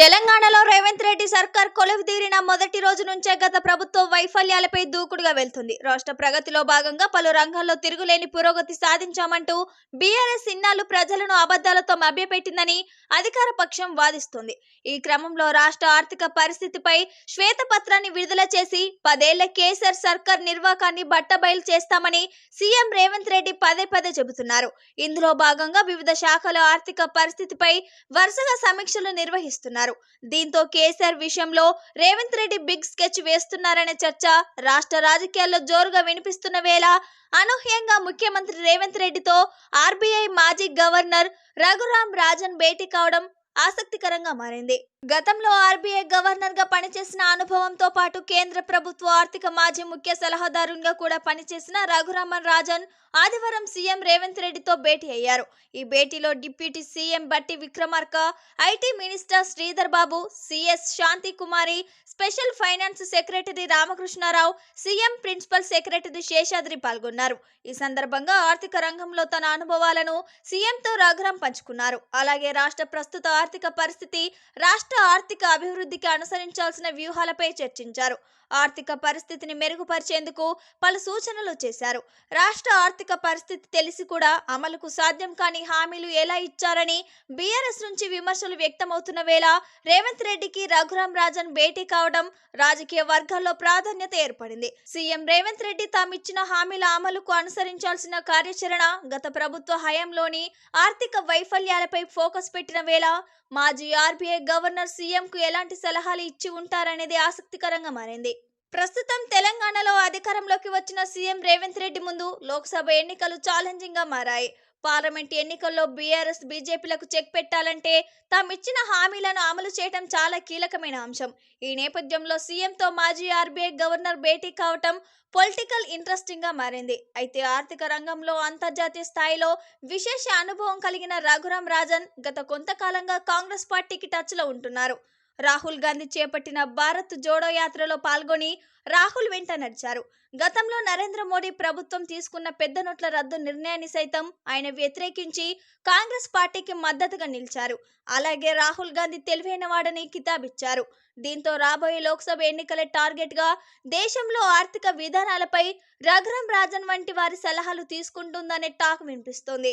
తెలంగాణలో రేవంత్ రెడ్డి సర్కార్ కొలువు తీరిన మొదటి రోజు నుంచే గత ప్రభుత్వ వైఫల్యాలపై దూకుడుగా వెళ్తుంది. రాష్ట్ర ప్రగతిలో భాగంగా పలు రంగాల్లో తిరుగులేని పురోగతి సాధించామంటూ బీఆర్ఎస్ ఇన్నాళ్ళు ప్రజలను అబద్ధాలతో మభ్యపెట్టిందని అధికార పక్షం వాదిస్తుంది. ఈ క్రమంలో రాష్ట్ర ఆర్థిక పరిస్థితిపై శ్వేతపత్రాన్ని విడుదల చేసి పదేళ్ళ కేసీఆర్ సర్కార్ నిర్వాకాన్ని బట్టబయలు చేస్తామని సీఎం రేవంత్ రెడ్డి పదే పదే చెబుతున్నారు. ఇందులో భాగంగా వివిధ శాఖల ఆర్థిక పరిస్థితిపై వరుసగా సమీక్షలు నిర్వహిస్తున్నారు. దీంతో కేసీఆర్ విషయంలో రేవంత్ రెడ్డి బిగ్ స్కెచ్ వేస్తున్నారనే చర్చ రాష్ట్ర రాజకీయాల్లో జోరుగా వినిపిస్తున్న వేళ అనూహ్యంగా ముఖ్యమంత్రి రేవంత్ రెడ్డితో ఆర్బీఐ మాజీ గవర్నర్ రఘురాం రాజన్ భేటీ కావడం ఆసక్తికరంగా మారింది. గతంలో ఆర్బీఐ గవర్నర్గా పనిచేసిన అనుభవంతో పాటు కేంద్ర ప్రభుత్వ ఆర్థిక మాజీ ముఖ్య సలహాదారుగా కూడా పనిచేసిన రఘురామన్ రాజన్ ఆదివారం సీఎం రేవంత్ రెడ్డితో భేటీ అయ్యారు. ఈ భేటీలో deputy CM Bhatti Vikramarka IT minister Sridhar Babu CS Shanti Kumari special finance secretary Ramakrishna Rao CM principal secretary Seshadri పాల్గొన్నారు. ఈ సందర్భంగా ఆర్థిక రంగంలో తన అనుభవాలను సీఎంతో రఘురాం పంచుకున్నారు. అలాగే రాష్ట్ర ప్రస్తుత ఆర్థిక పరిస్థితి రాష్ట్ర ఆర్థిక అభివృద్ధికి అనుసరించాల్సిన వ్యూహాలపై చర్చించారు. ఆర్థిక పరిస్థితిని మెరుగుపరిచేందుకు పలు సూచనలు చేశారు. రాష్ట్ర ఆర్థిక పరిస్థితి తెలిసి కూడా అమలుకు సాధ్యం కాని హామీలు ఎలా ఇచ్చారని బీఆర్ఎస్ నుంచి విమర్శలు వ్యక్తమవుతున్న వేళ రేవంత్ రెడ్డికి రఘురాం రాజన్ భేటీ కావడం రాజకీయ వర్గాల్లో ప్రాధాన్యత ఏర్పడింది. సీఎం రేవంత్ రెడ్డి తామిచ్చిన హామీల అమలుకు అనుసరించాల్సిన కార్యాచరణ గత ప్రభుత్వ హయాంలోని ఆర్థిక వైఫల్యాలపై ఫోకస్ పెట్టిన వేళ మాజీ ఆర్బీఐ గవర్నర్ సీఎంకు ఎలాంటి సలహాలు ఇచ్చి ఉంటారనేది ఆసక్తికరంగా మారింది. ప్రస్తుతం తెలంగాణలో అధికారంలోకి వచ్చిన సీఎం రేవంత్ రెడ్డి ముందు లోక్సభ ఎన్నికలు ఛాలెంజింగ్గా మారాయి. పార్లమెంట్ ఎన్నికల్లో బీఆర్ఎస్ బీజేపీలకు చెక్ పెట్టాలంటే తామిచ్చిన హామీలను అమలు చేయడం చాలా కీలకమైన అంశం. ఈ నేపథ్యంలో సీఎంతో మాజీ ఆర్బీఐ గవర్నర్ భేటీ కావటం పొలిటికల్ ఇంట్రెస్టింగ్గా మారింది. అయితే ఆర్థిక రంగంలో అంతర్జాతీయ స్థాయిలో విశేష అనుభవం కలిగిన రఘురాం రాజన్ గత కొంతకాలంగా కాంగ్రెస్ పార్టీకి టచ్లో ఉంటున్నారు. రాహుల్ గాంధీ చేపట్టిన భారత్ జోడో యాత్రలో పాల్గొని రాహుల్ వెంట నడిచారు. గతంలో నరేంద్ర మోడీ ప్రభుత్వం తీసుకున్న పెద్ద నోట్ల రద్దు నిర్ణయాన్ని సైతం ఆయన వ్యతిరేకించి కాంగ్రెస్ పార్టీకి మద్దతుగా నిలిచారు. అలాగే రాహుల్ గాంధీ తెలివైన వాడని కితాబిచ్చారు. దీంతో రాబోయే లోక్సభ ఎన్నికల టార్గెట్గా దేశంలో ఆర్థిక విధానాలపై రఘురాం రాజన్ వంటి వారి సలహాలు తీసుకుంటుందనే టాక్ వినిపిస్తోంది.